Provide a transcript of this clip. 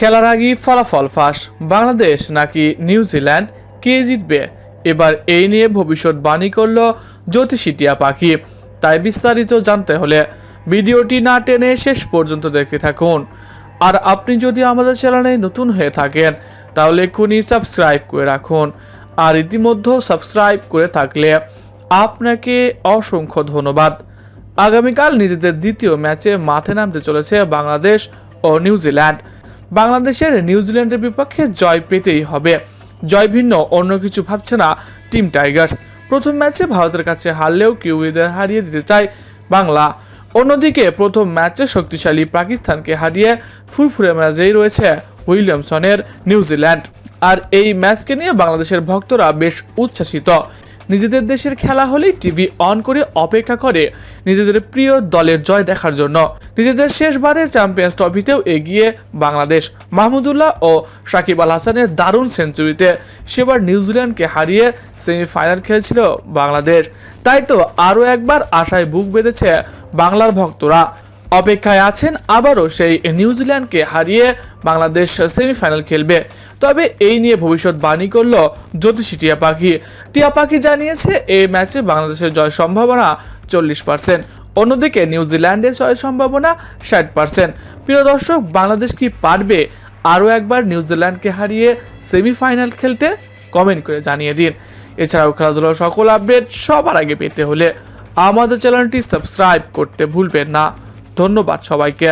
খেলার আগেই ফলাফল ফাঁস। বাংলাদেশ নাকি নিউজিল্যান্ড কে জিতবে? এবার এই নিয়ে ভবিষ্যৎবাণী করল জ্যোতিষী টিয়া পাখি। তাই বিস্তারিত জানতে হলে ভিডিওটি না টেনে শেষ পর্যন্ত দেখতে থাকুন। আর আপনি যদি আমাদের চ্যানেলে নতুন হয়ে থাকেন, তাহলে এক্ষুনি সাবস্ক্রাইব করে রাখুন। আর ইতিমধ্যে সাবস্ক্রাইব করে থাকলে আপনাকে অসংখ্য ধন্যবাদ। আগামীকাল নিজেদের দ্বিতীয় ম্যাচে মাঠে নামতে চলেছে বাংলাদেশ ও নিউজিল্যান্ড বাংলাদেশের নিউজিল্যান্ডের বিপক্ষে জয় পেতেই হবে। জয় ভিন্ন, অন্য কিছু ভাবছে না টিম টাইগার্স। প্রথম ম্যাচে ভারতের কাছে হারলেও কিউইদের হারিয়ে দিতে চায় বাংলা। অন্যদিকে প্রথম ম্যাচে শক্তিশালী পাকিস্তানকে হারিয়ে ফুরফুরে ম্যাচেই রয়েছে উইলিয়ামসনের নিউজিল্যান্ড আর এই ম্যাচকে নিয়ে বাংলাদেশের ভক্তরা বেশ উচ্ছ্বাসিত। নিজেদের দেশের খেলা হলেই টিভি অন করে অপেক্ষা করে নিজেদের প্রিয় দলের জয় দেখার জন্য। নিজেদের শেষবারের চ্যাম্পিয়ন্স ট্রফিতেও এগিয়ে বাংলাদেশ। মাহমুদুল্লাহ ও সাকিব আল হাসানের দারুণ সেঞ্চুরিতে সেবার নিউজিল্যান্ডকে হারিয়ে সেমিফাইনাল খেলেছিল বাংলাদেশ। তাই তো আরও একবার আশায় বুক বেঁধেছে বাংলার ভক্তরা। অপেক্ষায় আছেন, আবারও সেই নিউজিল্যান্ডকে হারিয়ে বাংলাদেশ সেমিফাইনাল খেলবে। তবে এই নিয়ে ভবিষ্যৎবাণী করল জ্যোতিষী টিয়া পাখি। টিয়া পাখি জানিয়েছে, এই ম্যাচে বাংলাদেশের জয় সম্ভাবনা চল্লিশ পার্সেন্ট। অন্যদিকে নিউজিল্যান্ডের জয় সম্ভাবনা ষাট পার্সেন্ট। প্রিয় দর্শক, বাংলাদেশ কি পারবে আরও একবার নিউজিল্যান্ডকে হারিয়ে সেমিফাইনাল খেলতে? কমেন্ট করে জানিয়ে দিন। এছাড়াও খেলাধুলার সকল আপডেট সবার আগে পেতে হলে আমাদের চ্যানেলটি সাবস্ক্রাইব করতে ভুলবেন না। ধন্যবাদ সবাইকে।